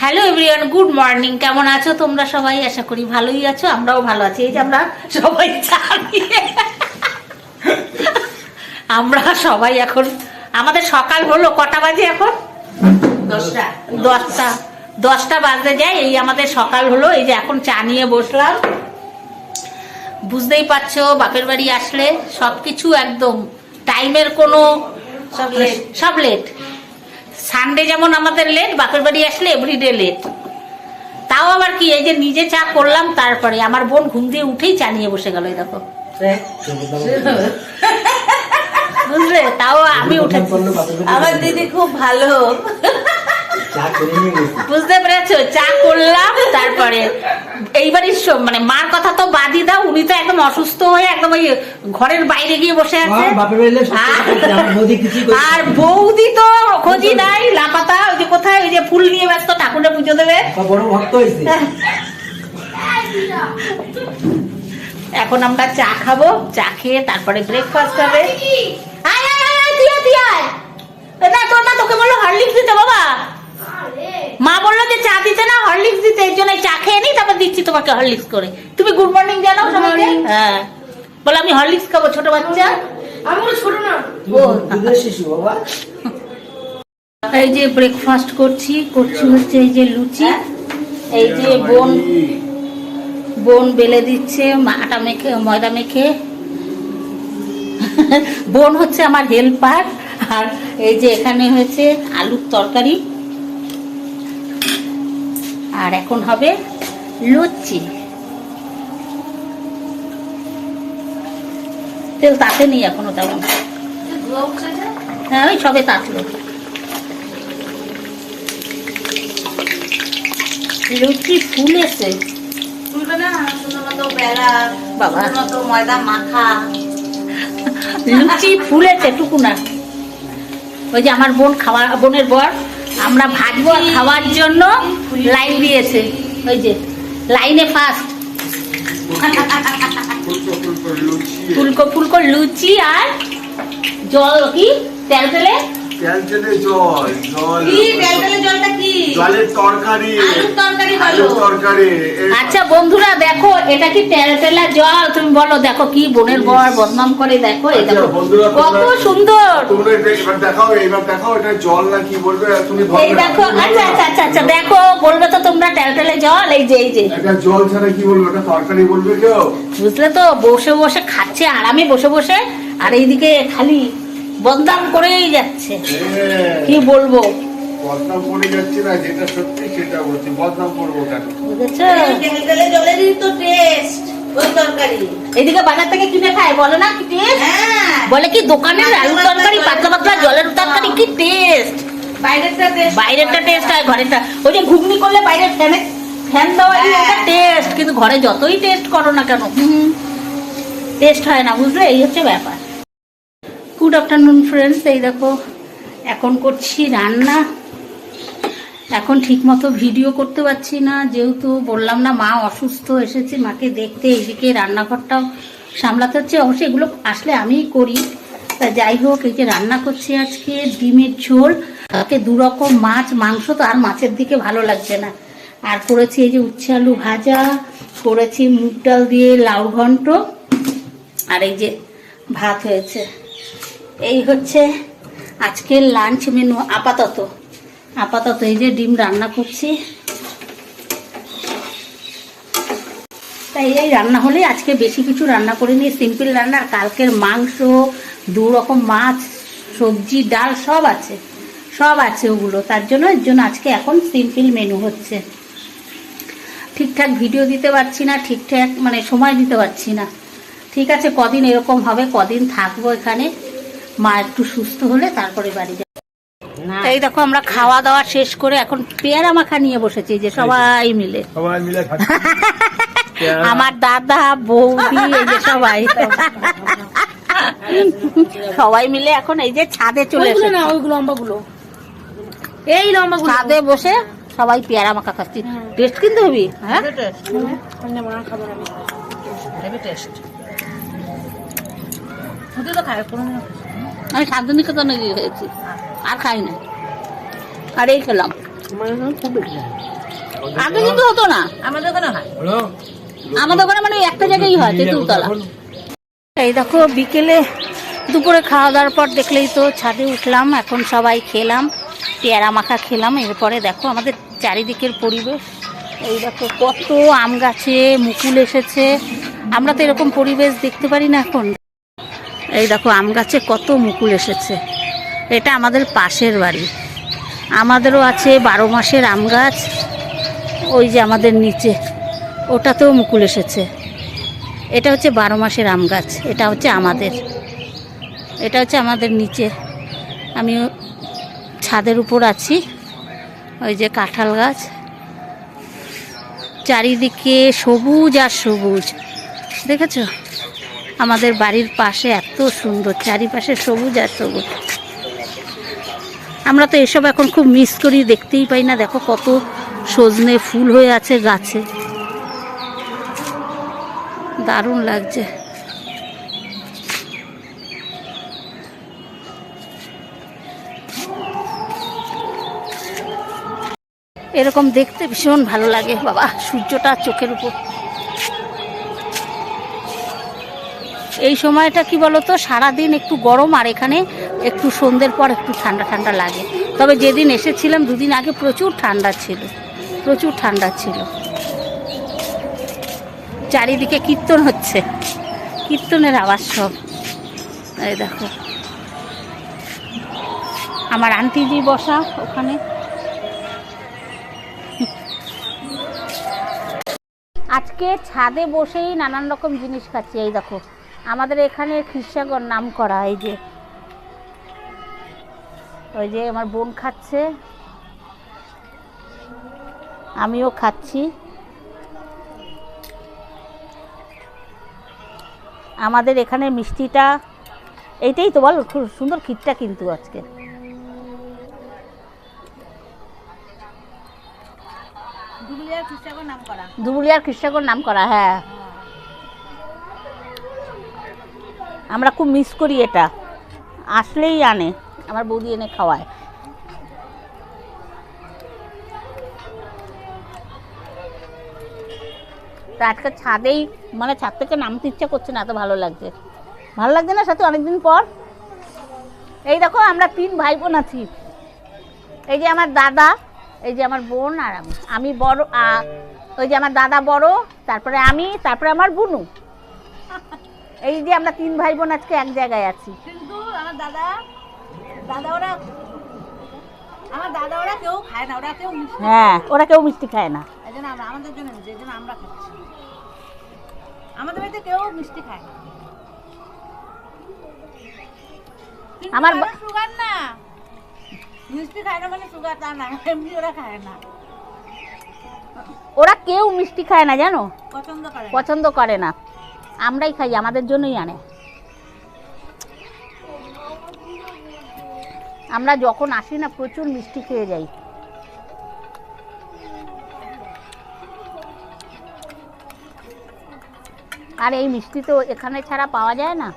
Hello everyone good morning কেমন আছো তোমরা সবাই? আশা করি ভালোই আছো আমরাও ভালো আছি। এই যে আমরা সবাই আমরা সবাই এখন আমাদের সকাল হলো কটা বাজে এখন? দশটা। দশটা। দশটা বাজতে যায় এই আমাদের সকাল হলো। এই যে এখন চা নিয়ে বসলাম। বুঝতেই পারছ বাপের বাড়ি আসলে সবকিছু একদম টাইমের কোনো সব late। সব লেট সানডে যেমন আমাদের লেট বাপের বাড়ি আসলে এভরিডে লেট তাও আবার কি এই যে নিজে চা করলাম তারপরে আমার বোন ঘুম দিয়ে উঠেই চা নিয়ে বসে গেল দেখো। বুঝলে? তাও আমি উঠে আমার দিদি খুব ভালো। বুঝতে পেরেছ? চা করলাম তারপরে এইবারই মানে মার কথা তো বাদই দাও উনি তো একদম অসুস্থ হয়ে একদম ওই ঘরের বাইরে গিয়ে বসে আছে। আর- আর বৌদি তো খোঁজি নাই লাপাতা ওই যে কোথায় ওই যে ফুল নিয়ে ব্যস্ত ঠাকুরের পুজো দেবে। বড় ভক্ত হয়েছে। এখন আমরা চা খাব চা খেয়ে তারপরে ব্রেকফাস্ট হবে। আয় আয় আয় না তোর মা তোকে বলল হরলিক্স দিতে বাবা। মা বলল যে চা দিতে না হরলিক্স দিতে এর জন্য চা খেয়ে নি তারপর দিচ্ছি তোমাকে হরলিক্স করে। তুমি গুড মর্নিং জানাও সবাইকে। হ্যাঁ। বলো আমি হরলিক্স খাব ছোট বাচ্চা। আমার ছোট না। ও। শিশু বাবা। এই যে ব্রেকফাস্ট করছি করছি হচ্ছে এই যে লুচি এই যে বোন বোন বেলে দিচ্ছে আটা মেখে ময়দা মেখে। বোন হচ্ছে আমার হেল্পার আর এই যে এখানে হয়েছে আলুর তরকারি। আর এখন হবে লুচি। তেল তাতে নেই এখনও তেমন। হ্যাঁ ওই সবে তাতলো। লুচি ফুলেছে। বাবা। ময়দা মাখা। লুচি ফুলেছে টুকু না। ওই যে আমার বোন খাওয়া বোনের বর। আমরা ভাজবো আর খাওয়ার জন্য লাইন দিয়েছে। ওই যে লাইনে ফার্স্ট ফুলকো ফুলকো লুচি আর জল কি? তেল তেলে জল জল। কি জলটা কি? জলের তরকারি। আলুর তরকারি বলো। আলুর তরকারি। আচ্ছা বন্ধুরা দেখো এটা কি জল? তুমি বলো দেখো কি বোনের বর বদনাম করে দেখো এই দেখো। আচ্ছা, কত সুন্দর! তোমরা এবার দেখাও এবার দেখাও এটা জল না কি বলবে তুমি ধরবে এই দেখো আচ্ছা আচ্ছা আচ্ছা আচ্ছা দেখো বলবে তো তোমরা টেলটেলে জল এই যে এই যে। এটা জল ছাড়া কি বলবে এটা তরকারি বলবে কেউ? বুঝলে তো বসে বসে খাচ্ছে আরামে বসে বসে আর এইদিকে খালি বদনাম করেই যাচ্ছে। কি বলব? বদনাম করে যাচ্ছে না যেটা সত্যি সেটা বলছি। বদনাম করব কেন? বুঝেছ? বেলবেলে জলেরই তো টেস্ট ওই তরকারি। এইদিকে বাজার থেকে কিনে খায় বলে না কি টেস্ট হ্যাঁ। বলে কি দোকানের আলু তরকারি পাতলা পাতলা জলের তরকারি কি টেস্ট বাইরেরটা টেস্ট বাইরেরটা টেস্ট হয় ঘরেরটা। ওই যে ঘুগনি করলে বাইরের ফ্যানে ফ্যান দেওয়া হ্যাঁ। একটা টেস্ট কিন্তু ঘরে যতই টেস্ট করো না কেন টেস্ট হয় না বুঝলে? এই হচ্ছে ব্যাপার। গুড আফটারনুন ফ্রেন্ডস এই দেখো, এখন করছি রান্না। এখন ঠিক মতো ভিডিও করতে পারছি না, যেহেতু বললাম না, মা অসুস্থ এসেছে, মাকে দেখতে এইদিকে রান্নাঘরটাও সামলাতে হচ্ছে। অবশ্যই এগুলো আসলে আমিই করি। তা যাই হোক, এই যে রান্না করছি আজকে, ডিমের ঝোল। তাকে দু রকম মাছ, মাংস তো আর মাছের দিকে ভালো লাগছে না। আর করেছি এই যে উচ্ছে আলু ভাজা, করেছি মুগ ডাল দিয়ে লাউ ঘন্ট, আর এই যে ভাত হয়েছে। এই হচ্ছে আজকের লাঞ্চ মেনু আপাতত। আপাতত এই যে ডিম রান্না করছি। তাই এই রান্না হলে আজকে বেশি কিছু রান্না করিনি সিম্পল রান্না। কালকের মাংস, দু রকম মাছ, সবজি, ডাল সব আছে। সব আছে ওগুলো। তার জন্য, এর জন্য আজকে এখন সিম্পল মেনু হচ্ছে। ঠিকঠাক ভিডিও দিতে পারছি না, ঠিকঠাক মানে সময় দিতে পারছি না। ঠিক আছে, কদিন এরকম হবে, কদিন থাকব এখানে। মা একটু সুস্থ হলে তারপরে বাড়ি যাব। এই দেখো আমরা খাওয়া দাওয়া শেষ করে এখন পেয়ারা মাখা নিয়ে বসেছি যে সবাই মিলে। সবাই মিলে আমার দাদা বৌদি এই যে সবাই। সবাই মিলে এখন এই যে ছাদে চলে এসেছে। না ওই লম্বাগুলো। এই লম্বাগুলো। ছাদে বসে সবাই পেয়ারা মাখা খাচ্ছি। টেস্ট কিন্তু হবি হ্যাঁ? টেস্ট ওদের তো খায় কোনো আমি শান্তিনিকেতনে গিয়ে হয়েছি আর খাই না। আর এই খেলাম। আগে কিন্তু হতো না। আমাদের ওখানে হয়। আমাদের ওখানে মানে একটা জায়গায় হয় তেঁতুলতলা। এই দেখো বিকেলে দুপুরে খাওয়া দাওয়ার পর দেখলেই তো ছাদে উঠলাম এখন সবাই খেলাম পেয়ারা মাখা খেলাম। এরপরে দেখো আমাদের চারিদিকের পরিবেশ। এই দেখো কত আম গাছে মুকুল এসেছে। আমরা তো এরকম পরিবেশ দেখতে পারি না এখন। এই দেখো, আম গাছে কত মুকুল এসেছে। এটা আমাদের পাশের বাড়ি। আমাদেরও আছে বারো মাসের আম গাছ, ওই যে আমাদের নিচে। ওটাতেও মুকুল এসেছে। এটা হচ্ছে বারো মাসের আম গাছ, এটা হচ্ছে আমাদের। এটা হচ্ছে আমাদের নিচে। আমি ছাদের উপর আছি, ওই যে কাঁঠাল গাছ। চারিদিকে সবুজ আর সবুজ। দেখেছ? আমাদের বাড়ির পাশে এত সুন্দর, চারিপাশে সবুজ আর সবুজ। আমরা তো এসব এখন খুব মিস করি, দেখতেই পাই না। দেখো কত সজনে ফুল হয়ে আছে গাছে। দারুণ লাগছে। এরকম দেখতে ভীষণ ভালো লাগে। বাবা, সূর্যটা চোখের উপর। এই সময়টা কি বলতো? সারাদিন একটু গরম আর এখানে একটু সন্ধ্যের পর একটু ঠান্ডা ঠান্ডা লাগে। তবে যেদিন এসেছিলাম দুদিন আগে প্রচুর ঠান্ডা ছিল, প্রচুর ঠান্ডা ছিল। চারিদিকে কীর্তন হচ্ছে, কীর্তনের আওয়াজ সব। এই দেখো। আমার আন্টিজি বসা ওখানে। আজকে ছাদে বসেই নানান রকম জিনিস খাচ্ছি, এই দেখো। আমাদের এখানে খ্রিস্টাগর নাম করা এই যে ওই যে আমার বোন খাচ্ছে আমিও খাচ্ছি। আমাদের এখানে মিষ্টিটা এইটাই তো বল খুব সুন্দর ক্ষীরটা কিন্তু আজকে। দুবলিয়ার খ্রিস্টাগর নাম করা। দুবুলিয়ার খ্রিস্টাগর নাম করা হ্যাঁ। আমরা খুব মিস করি এটা। আসলেই আনে, আমার বৌদি এনে খাওয়ায়। তা আজকে ছাদেই মানে ছাদ থেকে নামতে ইচ্ছা করছে না, এত ভালো লাগছে। ভালো লাগছে না সাথে অনেকদিন পর? এই দেখো, আমরা তিন ভাই বোন আছি। এই যে আমার দাদা, এই যে আমার বোন আর আমি। আমি বড় ওই যে আমার দাদা বড়, তারপরে আমি, তারপরে আমার বুনু। এই যে আমরা তিন ভাই বোন আজকে এক জায়গায় আছি। কিন্তু আমার দাদা দাদা ওরা আমার দাদা ওরা কেউ খায় না ওরা কেউ মিষ্টি হ্যাঁ ওরা কেউ মিষ্টি খায় না। এই জন্য আমরা আমাদের জন্য যে জন্য আমরা খাচ্ছি। আমাদের বাড়িতে কেউ মিষ্টি খায় না। আমার সুগার না। মিষ্টি খায় না মানে সুগার তা না এমনি ওরা খায় না। ওরা কেউ মিষ্টি খায় না জানো? পছন্দ করে। পছন্দ করে না। আমরাই খাই, আমাদের জন্যই আনে। আমরা যখন আসি না, প্রচুর মিষ্টি খেয়ে যাই। আর এই মিষ্টি তো এখানে ছাড়া পাওয়া যায় না।